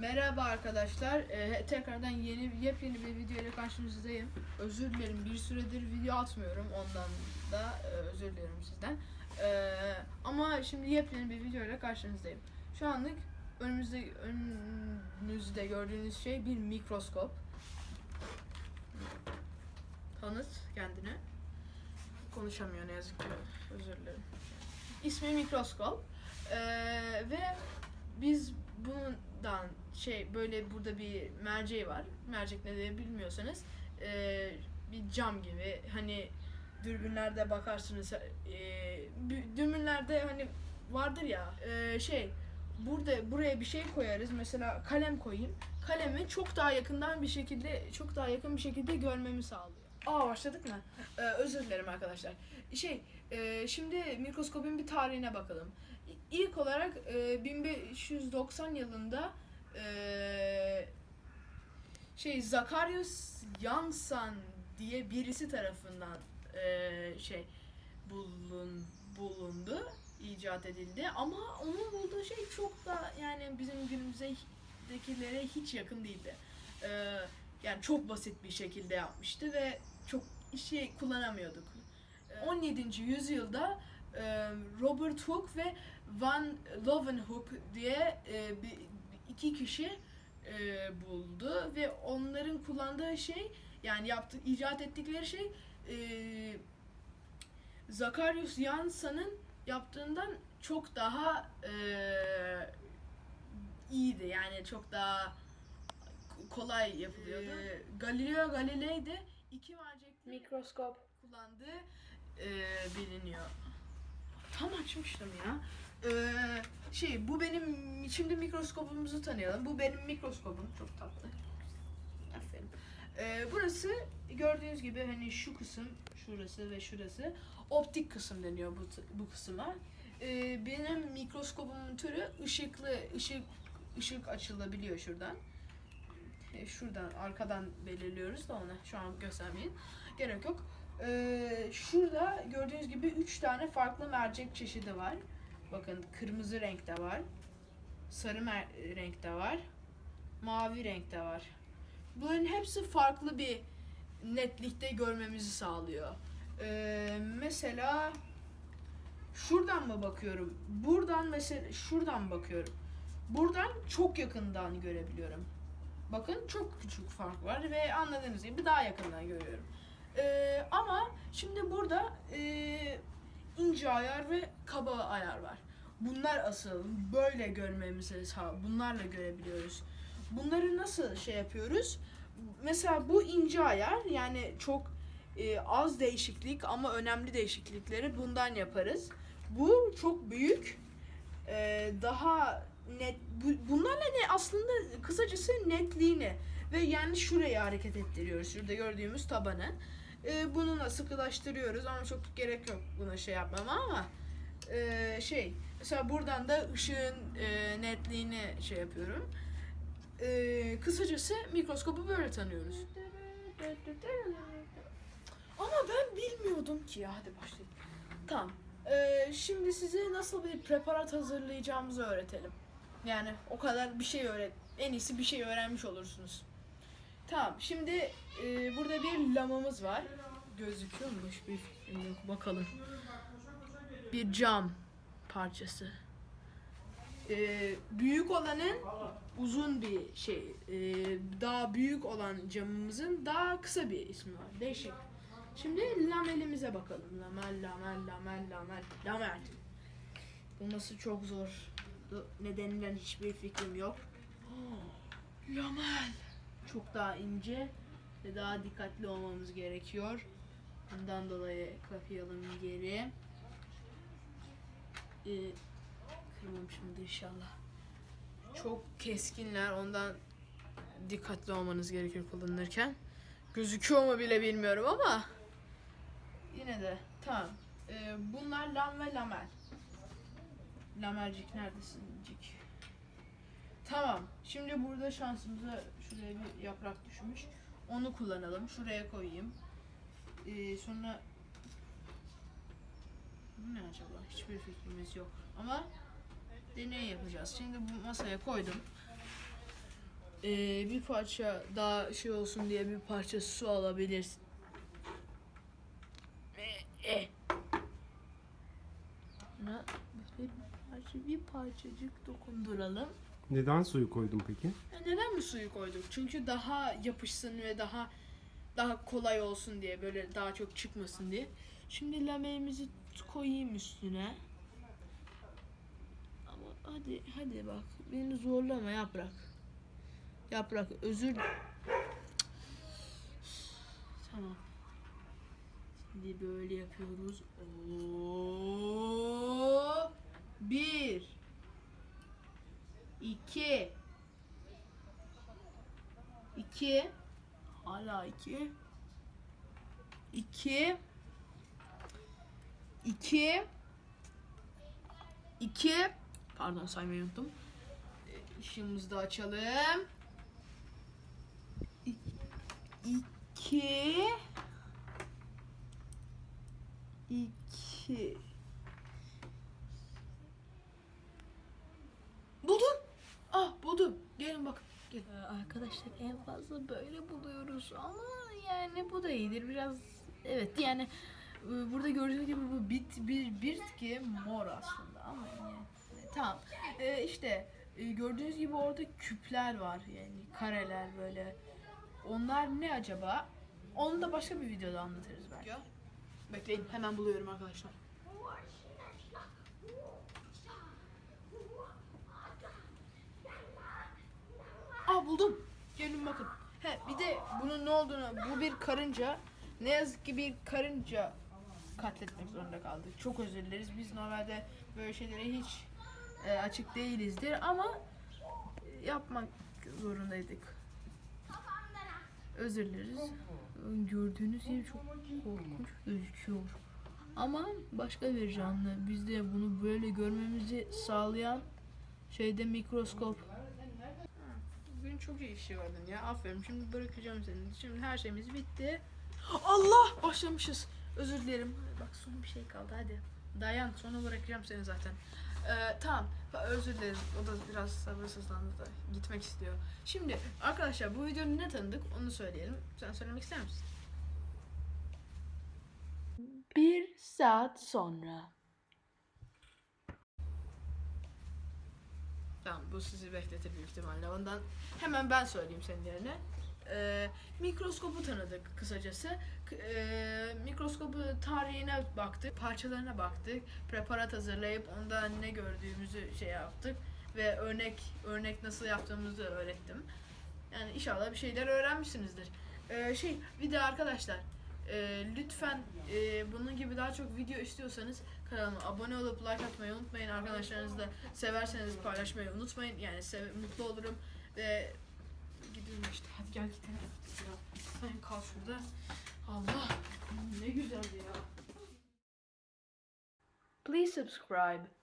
Merhaba arkadaşlar. Ee, tekrardan yeni yepyeni bir video ile karşınızdayım. Özür dilerim bir süredir video atmıyorum. Ondan da e, özür dilerim sizden. Ee, ama şimdi yepyeni bir video ile karşınızdayım. Şu anlık önümüzde önünüzde gördüğünüz şey bir mikroskop. Tanıt kendini. Konuşamıyor ne yazık ki. Özür dilerim. İsmi mikroskop. Ee, ve biz bundan şey böyle burada bir merceği var. Mercek ne diye bilmiyorsanız ee, bir cam gibi hani dürbünlerde bakarsınız bü- dürbünlerde hani vardır ya ee, şey burada buraya bir şey koyarız mesela kalem koyayım kalemi çok daha yakından bir şekilde çok daha yakın bir şekilde görmemi sağlıyor. Aa başladık mı? Ee, özür dilerim arkadaşlar. Şey, e, şimdi mikroskopun bir tarihine bakalım. İlk olarak e, 1590 yılında e, şey Zakarius Janssen diye birisi tarafından e, şey bulun, bulundu, icat edildi ama onun bulduğu şey çok da yani bizim günümüzdekilere hiç yakın değildi. E, yani çok basit bir şekilde yapmıştı ve çok işi kullanamıyorduk. E, 17. yüzyılda Robert Hooke ve Van Leeuwenhoek diye iki kişi e, buldu ve onların kullandığı şey yani yaptı icat ettikleri şey e, Zakarius Janssen'ın yaptığından çok daha e, iyiydi yani çok daha kolay yapılıyordu. E, Galileo Galilei de iki mercekli Mikroskop. kullandığı e, biliniyor. Tam açmıştım ya. Ee, şey bu benim şimdi mikroskopumuzu tanıyalım. Bu benim mikroskopum. Çok tatlı. Aferin. Ee, burası gördüğünüz gibi hani şu kısım, şurası ve şurası optik kısım deniyor bu bu kısma. Ee, benim mikroskopumun türü ışıklı, ışık ışık açılabiliyor şuradan. E, şuradan arkadan belirliyoruz da ona şu an göstermeyin. Gerek yok. Ee, şurada gördüğünüz gibi üç tane farklı mercek çeşidi var. Bakın kırmızı renkte var. Sarı renkte var. Mavi renkte var. Bunların hepsi farklı bir netlikte görmemizi sağlıyor. Ee, mesela şuradan mı bakıyorum? Buradan mesela şuradan bakıyorum. Buradan çok yakından görebiliyorum. Bakın çok küçük fark var ve anladığınız gibi daha yakından görüyorum. Ee, ama şimdi burada e, ince ayar ve kaba ayar var. Bunlar asıl böyle görmemizi sağ bunlarla görebiliyoruz. Bunları nasıl şey yapıyoruz? Mesela bu ince ayar yani çok e, az değişiklik ama önemli değişiklikleri bundan yaparız. Bu çok büyük e, daha net bu- bunlarla ne aslında kısacası netliğini ve yani şurayı hareket ettiriyoruz. Şurada gördüğümüz tabanı. E, bununla sıkılaştırıyoruz ama çok gerek yok buna şey yapmama ama e, şey mesela buradan da ışığın e, netliğini şey yapıyorum. E, kısacası mikroskopu böyle tanıyoruz. Ama ben bilmiyordum ki ya hadi başlayalım. Tamam. Ee, şimdi size nasıl bir preparat hazırlayacağımızı öğretelim. Yani o kadar bir şey öğret. En iyisi bir şey öğrenmiş olursunuz. Tamam. Şimdi e, burada bir lamamız var. Gözüküyormuş bir fikrim yok. Bakalım. Bir cam parçası. Ee, büyük olanın uzun bir şey. Ee, daha büyük olan camımızın daha kısa bir ismi var. Değişik. Şimdi lamelimize bakalım. Lamel, lamel, lamel, lamel, lamel. Bulması çok zor. Nedeninden hiçbir fikrim yok. Lamel. Çok daha ince ve daha dikkatli olmamız gerekiyor. Bundan dolayı kapayalım geri. Ee, kırmamışımdır inşallah. Çok keskinler ondan dikkatli olmanız gerekir kullanırken. Gözüküyor mu bile bilmiyorum ama yine de tamam. Ee, bunlar lam ve lamel. Lamelcik neredesin cik? Tamam. Şimdi burada şansımıza şuraya bir yaprak düşmüş. Onu kullanalım. Şuraya koyayım. Ee, sonra bu ne acaba? Hiçbir fikrimiz yok. Ama deney yapacağız. Şimdi bu masaya koydum. Ee, bir parça daha şey olsun diye bir parça su alabilirsin. Buna böyle bir parça bir parçacık dokunduralım. Neden suyu koydun peki? Neden bu suyu koyduk? Çünkü daha yapışsın ve daha daha kolay olsun diye böyle daha çok çıkmasın diye. Şimdi lameğimizi koyayım üstüne. Ama hadi hadi bak beni zorlama yaprak. Yaprak özür Tamam. Şimdi böyle yapıyoruz. Oo! Bir. İki. 2 hala 2 2 2 2 pardon saymayı unuttum. E, Işığımızı da açalım. 2 2 Buldum. Ah buldum. Gelin bakın. Gelin. Ee, arkadaşlar en fazla böyle buluyoruz ama yani bu da iyidir. Biraz evet yani e, burada gördüğünüz gibi bu bit bir bitki mor aslında ama yani tamam. Ee, işte e, gördüğünüz gibi orada küpler var yani kareler böyle. Onlar ne acaba? Onu da başka bir videoda anlatırız belki. Bekleyin hemen buluyorum arkadaşlar. Aa buldum. Gelin bakın. He bir de bunun ne olduğunu bu bir karınca. Ne yazık ki bir karınca katletmek zorunda kaldık. Çok özür dileriz. Biz normalde böyle şeylere hiç e, açık değilizdir ama e, yapmak zorundaydık. Özür dileriz. Gördüğünüz gibi çok korkunç gözüküyor. Ama başka bir canlı. Biz de bunu böyle görmemizi sağlayan şeyde mikroskop. Çok iyi iş gördün ya. Aferin. Şimdi bırakacağım seni. Şimdi her şeyimiz bitti. Allah! Başlamışız. Özür dilerim. Bak son bir şey kaldı hadi. Dayan sonra bırakacağım seni zaten. Ee, tamam. Özür dilerim. O da biraz sabırsızlandı da gitmek istiyor. Şimdi arkadaşlar bu videonun ne tanıdık onu söyleyelim. Sen söylemek ister misin? Bir saat sonra. Tamam bu sizi bekletir büyük ihtimalle. Ondan hemen ben söyleyeyim senin yerine. Ee, mikroskopu tanıdık kısacası. Ee, mikroskopu tarihine baktık, parçalarına baktık, preparat hazırlayıp ondan ne gördüğümüzü şey yaptık ve örnek örnek nasıl yaptığımızı öğrettim. Yani inşallah bir şeyler öğrenmişsinizdir. Ee, şey bir de arkadaşlar e, lütfen e, bunun gibi daha çok video istiyorsanız kanalıma abone olup like atmayı unutmayın. Arkadaşlarınızla severseniz paylaşmayı unutmayın. Yani mutlu olurum ve gidiyorum işte. Hadi gel gidelim. Ya, sen kal şurada. Allah ne güzeldi ya. Please subscribe.